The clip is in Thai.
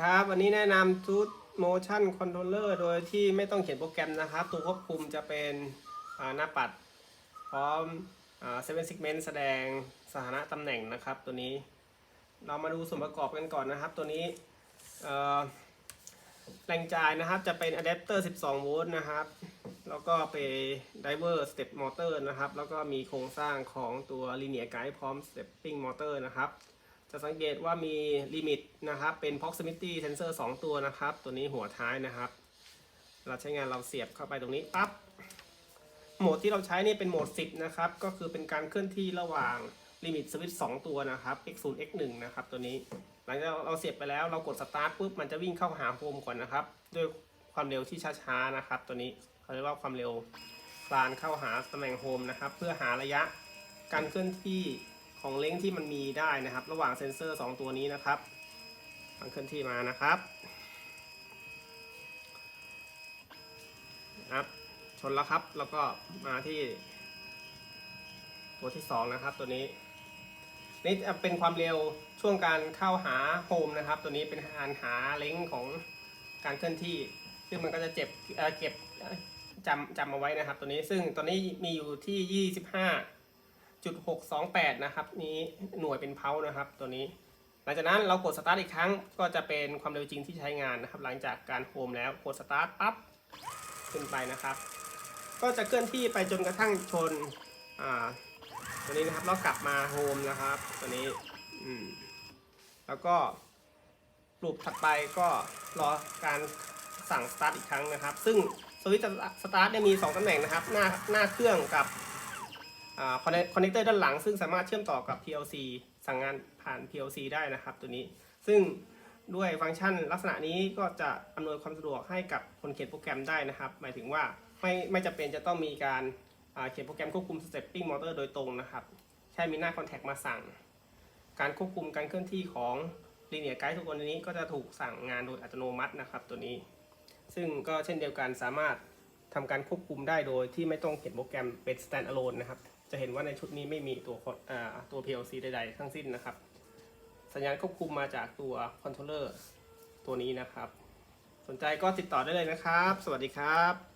ครับวันนี้แนะนำชุด motion controller โดยที่ไม่ต้องเขียนโปรแกรมนะครับ ตัวควบคุมจะเป็นหน้าปัด พร้อมอ่า7 segment แสดงสถานะตำแหน่งนะครับ ตัวนี้เรามาดูส่วนประกอบกันก่อนนะครับ ตัวนี้แรงจ่ายนะครับจะเป็นอะแดปเตอร์ 12 โวลต์นะครับ แล้วก็เป็นไดเวอร์สเต็ปมอเตอร์นะครับ แล้วก็มีโครงสร้างของตัว linear guide พร้อม stepping motor นะครับ จะสังเกตว่ามีลิมิตนะครับ เป็น proximity sensor 2 ตัวนะครับ ตัวนี้หัวท้ายนะครับ เราใช้งานเราเสียบเข้าไปตรงนี้ปั๊บ โหมดที่เราใช้นี่เป็นโหมด 10 นะครับ ก็คือเป็นการเคลื่อนที่ระหว่างลิมิตสวิตช์2ตัวนะครับ x 0 x 1 นะครับ ตัวนี้ หลังจากเราเสียบไปแล้วเรากดสตาร์ทปุ๊บ มันจะวิ่งเข้าหาโฮมก่อนนะครับ ด้วยความเร็วที่ช้าๆนะครับ ตัวนี้เขาเรียกว่าความเร็วคลานเข้าหาตำแหน่งโฮมนะครับ เพื่อหาระยะการเคลื่อนที่ ของเล้งที่มันมีได้นะครับ ระหว่างเซ็นเซอร์ 2 ตัวนี้นะครับมันเคลื่อนที่มานะครับครับ ชนแล้วครับแล้วก็มาที่ ตัวที่ 2 นะครับ ตัวนี้นี่จะเป็นความเร็วช่วงการเข้าหาโฮมนะครับ ตัวนี้เป็นการหาเล้งของการเคลื่อนที่ ซึ่งมันก็จะเจ็บเเก็บจำจำเอาไว้นะครับ ตัวนี้ซึ่งตัวนี้มีอยู่ที่ 25 จุด628นะครับ นี้หน่วยเป็นเพานะครับ ตัวนี้ หลังจากนั้นเรากดสตาร์ทอีกครั้งก็จะเป็นความเร็วจริงที่ใช้งานนะครับ หลังจากการโฮมแล้วกดสตาร์ทปั๊บขึ้นไปนะครับ ก็จะเคลื่อนที่ไปจนกระทั่งชนอ่าตัวนี้นะครับแล้วกลับมาโฮมนะครับ ตัวนี้อืมแล้วก็ลูปถัดไปก็รอการสั่งสตาร์ทอีกครั้งนะครับ ซึ่งสวิตช์สตาร์ทเนี่ยมี 2ตำแหน่งนะครับ หน้าหน้าเครื่องกับ คอนเนคเตอร์ด้านหลัง ซึ่งสามารถเชื่อมต่อกับ PLC สั่งงานผ่าน PLC ได้นะครับตัวนี้ ซึ่งด้วยฟังก์ชันลักษณะนี้ก็จะอำนวยความสะดวกให้กับคนเขียนโปรแกรมได้นะครับ หมายถึงว่าไม่ไม่จำเป็นจะต้องมีการเขียนโปรแกรมควบคุม stepping motor โดยตรงนะครับแค่มีหน้า contact มาสั่ง การควบคุมการเคลื่อนที่ของ linear guide ทุกคนนี้ก็จะถูกสั่งงานโดยอัตโนมัตินะครับตัวนี้ ซึ่งก็เช่นเดียวกันสามารถทำการควบคุมได้โดยที่ไม่ต้องเขียนโปรแกรมเป็น stand alone นะครับ จะเห็นว่าในชุดนี้ไม่มีตัวอ่าตัว PLC ใดๆทั้งสิ้นนะครับ สัญญาณควบคุมมาจากตัวคอนโทรลเลอร์ตัวนี้นะครับ สนใจก็ติดต่อได้เลยนะครับ สวัสดีครับ